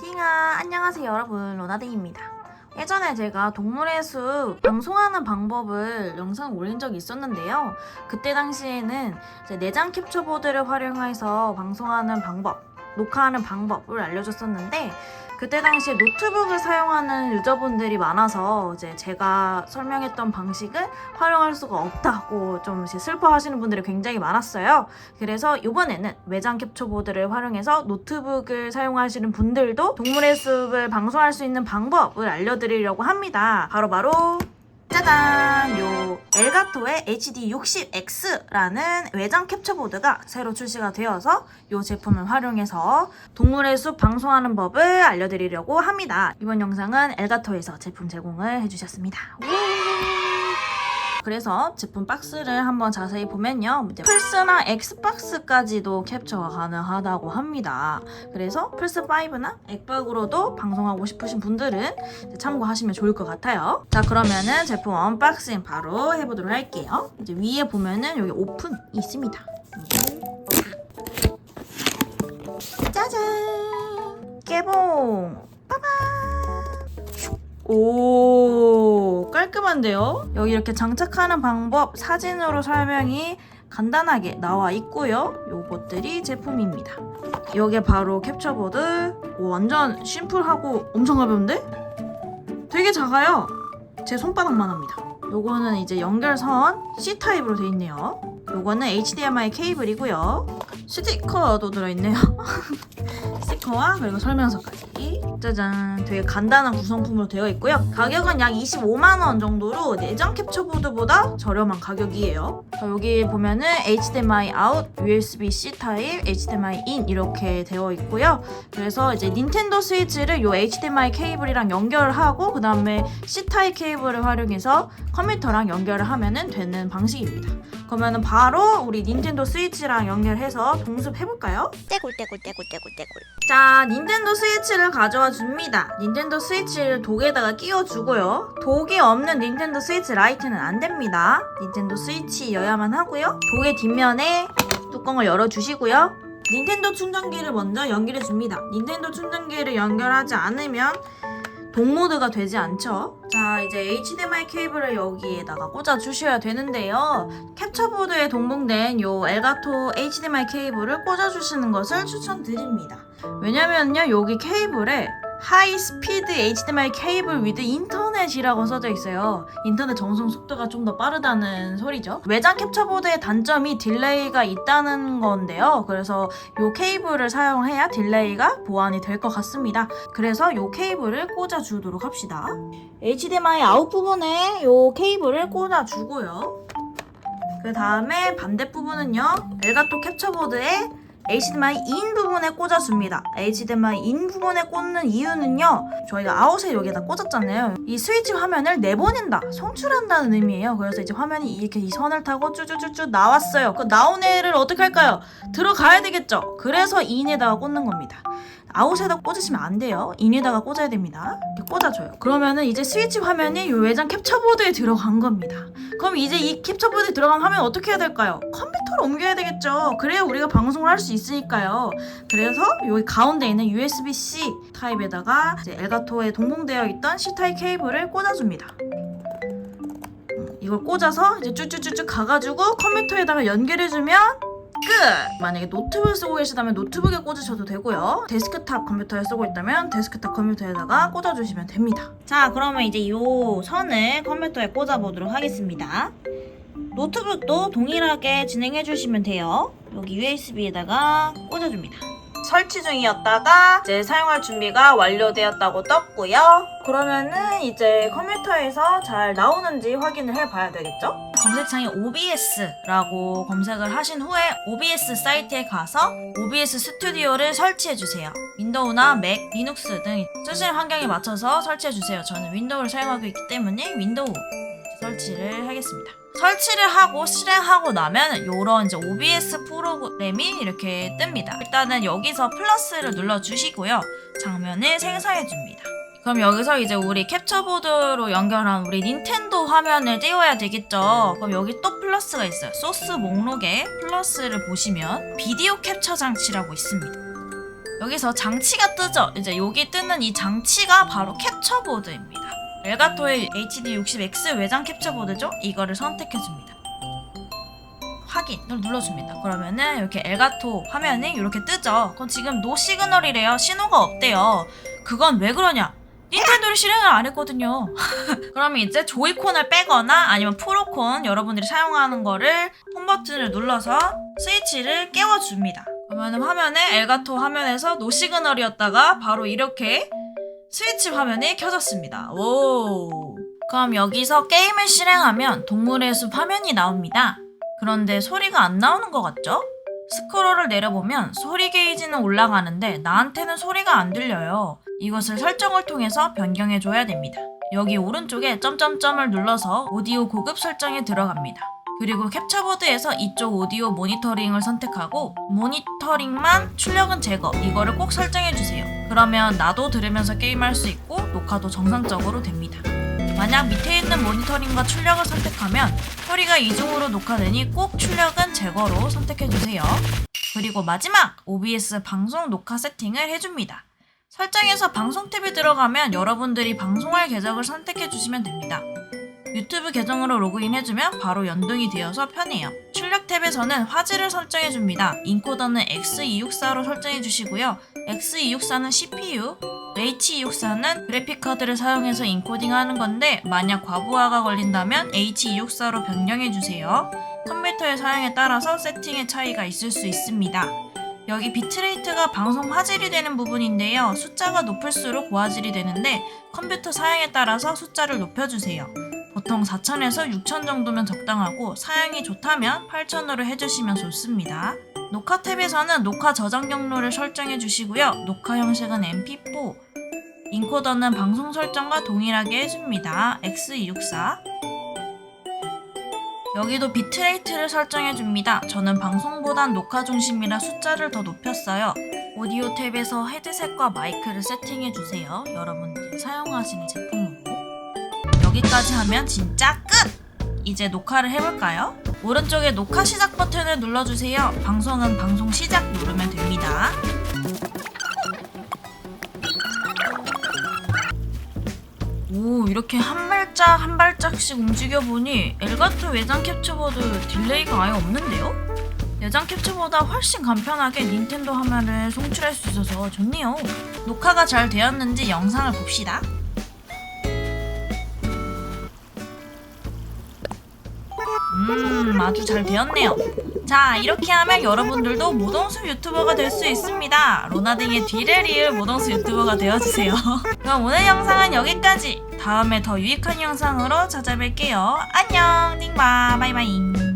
띵아 안녕하세요 여러분. 로나딩입니다. 예전에 제가 동물의 숲 방송하는 방법을 영상 올린 적이 있었는데요. 그때 당시에는 내장 캡처보드를 활용해서 방송하는 방법 녹화하는 방법을 알려줬었는데 그때 당시에 노트북을 사용하는 유저분들이 많아서 이제 제가 설명했던 방식을 활용할 수가 없다고 좀 슬퍼하시는 분들이 굉장히 많았어요. 그래서 이번에는 외장 캡처보드를 활용해서 노트북을 사용하시는 분들도 동물의 숲을 방송할 수 있는 방법을 알려드리려고 합니다. 바로 바로 짜잔! 요 엘가토의 HD60X라는 외장 캡처보드가 새로 출시가 되어서 요 제품을 활용해서 동물의 숲 방송하는 법을 알려드리려고 합니다. 이번 영상은 엘가토에서 제품 제공을 해주셨습니다. 우! 그래서 제품 박스를 한번 자세히 보면요. 플스나 엑스박스까지도 캡처가 가능하다고 합니다. 그래서 플스5나 엑박으로도 방송하고 싶으신 분들은 참고하시면 좋을 것 같아요. 자, 그러면은 제품 언박싱 바로 해보도록 할게요. 이제 위에 보면은 여기 오픈이 있습니다. 짜잔! 깨봉! 빠밤! 오, 깔끔한데요? 여기 이렇게 장착하는 방법 사진으로 설명이 간단하게 나와 있고요. 요것들이 제품입니다. 이게 바로 캡처보드. 오, 완전 심플하고 엄청 가벼운데? 되게 작아요. 제 손바닥만 합니다. 요거는 이제 연결선 C타입으로 돼 있네요. 요거는 HDMI 케이블이고요. 스티커도 들어있네요. 스티커와 그리고 설명서까지. 짜잔. 되게 간단한 구성품으로 되어 있고요. 가격은 약 25만원 정도로 내장 캡처보드보다 저렴한 가격이에요. 자, 여기 보면은 HDMI out, USB-C 타입, HDMI in 이렇게 되어 있고요. 그래서 이제 닌텐도 스위치를 요 HDMI 케이블이랑 연결하고 그 다음에 C 타입 케이블을 활용해서 컴퓨터랑 연결을 하면은 되는 방식입니다. 그러면은 바로 우리 닌텐도 스위치랑 연결해서 동습해볼까요? 떼굴 떼굴 떼굴 떼굴 떼굴 자, 닌텐도 스위치를 가져와 줍니다. 닌텐도 스위치를 독에다가 끼워주고요. 독이 없는 닌텐도 스위치 라이트는 안 됩니다. 닌텐도 스위치여야만 하고요. 독의 뒷면에 뚜껑을 열어주시고요. 닌텐도 충전기를 먼저 연결해 줍니다. 닌텐도 충전기를 연결하지 않으면 동모드가 되지 않죠. 자, 이제 HDMI 케이블을 여기에다가 꽂아 주셔야 되는데요. 캡처보드에 동봉된 요 엘가토 HDMI 케이블을 꽂아 주시는 것을 추천드립니다. 왜냐면요, 여기 케이블에 하이 스피드 HDMI 케이블 위드 인터넷이라고 써져 있어요. 인터넷 전송 속도가 좀 더 빠르다는 소리죠. 외장 캡처보드의 단점이 딜레이가 있다는 건데요. 그래서 이 케이블을 사용해야 딜레이가 보완이 될 것 같습니다. 그래서 이 케이블을 꽂아 주도록 합시다. HDMI 아웃 부분에 이 케이블을 꽂아 주고요. 그 다음에 반대 부분은요. 엘가토 캡처보드에 HDMI in 부분에 꽂아줍니다. HDMI in 부분에 꽂는 이유는요. 저희가 아웃에 여기다 꽂았잖아요. 이 스위치 화면을 내보낸다, 송출한다는 의미예요. 그래서 이제 화면이 이렇게 이 선을 타고 쭈쭈쭈쭈 나왔어요. 그 나온 애를 어떻게 할까요? 들어가야 되겠죠. 그래서 in에다가 꽂는 겁니다. 아웃에다 꽂으시면 안 돼요. 인에다가 꽂아야 됩니다. 이렇게 꽂아줘요. 그러면은 이제 스위치 화면이 이 외장 캡처보드에 들어간 겁니다. 그럼 이제 이 캡처보드에 들어간 화면 어떻게 해야 될까요? 컴퓨터 로 옮겨야 되겠죠. 그래야 우리가 방송을 할 수 있으니까요. 그래서 여기 가운데 있는 USB-C 타입에다가 엘가토에 동봉되어 있던 C 타입 케이블을 꽂아줍니다. 음, 이걸 꽂아서 이제 쭈쭈쭈쭈 가가지고 컴퓨터에다가 연결해주면 끝! 만약에 노트북 쓰고 계시다면 노트북에 꽂으셔도 되고요. 데스크탑 컴퓨터에 쓰고 있다면 데스크탑 컴퓨터에다가 꽂아주시면 됩니다. 자, 그러면 이제 이 선을 컴퓨터에 꽂아보도록 하겠습니다. 노트북도 동일하게 진행해 주시면 돼요. 여기 USB에다가 꽂아줍니다. 설치 중이었다가 이제 사용할 준비가 완료되었다고 떴고요. 그러면은 이제 컴퓨터에서 잘 나오는지 확인을 해봐야 되겠죠? 검색창에 OBS라고 검색을 하신 후에 OBS 사이트에 가서 OBS 스튜디오를 설치해 주세요. 윈도우나 맥, 리눅스 등 쓰시는 환경에 맞춰서 설치해 주세요. 저는 윈도우를 사용하고 있기 때문에 윈도우 설치를 하겠습니다. 설치를 하고 실행하고 나면 이런 이제 OBS 프로그램이 이렇게 뜹니다. 일단은 여기서 플러스를 눌러 주시고요. 장면을 생성해 줍니다. 그럼 여기서 이제 우리 캡처보드로 연결한 우리 닌텐도 화면을 띄워야 되겠죠. 그럼 여기 또 플러스가 있어요. 소스 목록에 플러스를 보시면 비디오 캡처 장치라고 있습니다. 여기서 장치가 뜨죠. 이제 여기 뜨는 이 장치가 바로 캡처보드입니다. 엘가토의 HD 60X 외장 캡처보드죠. 이거를 선택해줍니다. 확인을 눌러줍니다. 그러면은 이렇게 엘가토 화면이 이렇게 뜨죠. 그럼 지금 노 시그널이래요. 신호가 없대요. 그건 왜 그러냐? 닌텐도를 실행을 안 했거든요. 그러면 이제 조이콘을 빼거나 아니면 프로콘 여러분들이 사용하는 거를 홈 버튼을 눌러서 스위치를 깨워줍니다. 그러면 화면에 엘가토 화면에서 노 시그널이었다가 바로 이렇게 스위치 화면이 켜졌습니다. 오. 그럼 여기서 게임을 실행하면 동물의 숲 화면이 나옵니다. 그런데 소리가 안 나오는 것 같죠? 스크롤을 내려보면 소리 게이지는 올라가는데 나한테는 소리가 안 들려요. 이것을 설정을 통해서 변경해줘야 됩니다. 여기 오른쪽에 점점점을 눌러서 오디오 고급 설정에 들어갑니다. 그리고 캡처보드에서 이쪽 오디오 모니터링을 선택하고 모니터링만 출력은 제거 이거를 꼭 설정해주세요. 그러면 나도 들으면서 게임할 수 있고 녹화도 정상적으로 됩니다. 만약 밑에 있는 모니터링과 출력을 선택하면 소리가 이중으로 녹화되니 꼭 출력은 제거로 선택해주세요. 그리고 마지막 OBS 방송 녹화 세팅을 해줍니다. 설정에서 방송 탭에 들어가면 여러분들이 방송할 계정을 선택해 주시면 됩니다. 유튜브 계정으로 로그인 해주면 바로 연동이 되어서 편해요. 출력 탭에서는 화질을 설정해 줍니다. 인코더는 X264로 설정해 주시고요. X264는 CPU, H264는 그래픽 카드를 사용해서 인코딩 하는 건데 만약 과부하가 걸린다면 H264로 변경해 주세요. 컴퓨터의 사용에 따라서 세팅의 차이가 있을 수 있습니다. 여기 비트레이트가 방송 화질이 되는 부분인데요. 숫자가 높을수록 고화질이 되는데 컴퓨터 사양에 따라서 숫자를 높여주세요. 보통 4000에서 6000 정도면 적당하고 사양이 좋다면 8000으로 해주시면 좋습니다. 녹화 탭에서는 녹화 저장 경로를 설정해 주시고요. 녹화 형식은 MP4, 인코더는 방송 설정과 동일하게 해줍니다. X264 여기도 비트레이트를 설정해 줍니다. 저는 방송보단 녹화 중심이라 숫자를 더 높였어요. 오디오 탭에서 헤드셋과 마이크를 세팅해 주세요. 여러분들이 사용하시는 제품으로. 여기까지 하면 진짜 끝! 이제 녹화를 해볼까요? 오른쪽에 녹화 시작 버튼을 눌러주세요. 방송은 방송 시작 누르면 됩니다. 오 이렇게 한 발짝 한 발짝씩 움직여 보니 엘가토 외장 캡처보드 딜레이가 아예 없는데요? 내장 캡처보다 훨씬 간편하게 닌텐도 화면을 송출할 수 있어서 좋네요. 녹화가 잘 되었는지 영상을 봅시다. 음, 아주 잘 되었네요. 자, 이렇게 하면 여러분들도 모동숲 유튜버가 될 수 있습니다. 로나딩의 뒤를 이을 모동숲 유튜버가 되어주세요. 그럼 오늘 영상은 여기까지. 다음에 더 유익한 영상으로 찾아뵐게요. 안녕, 닝바, 바이바이.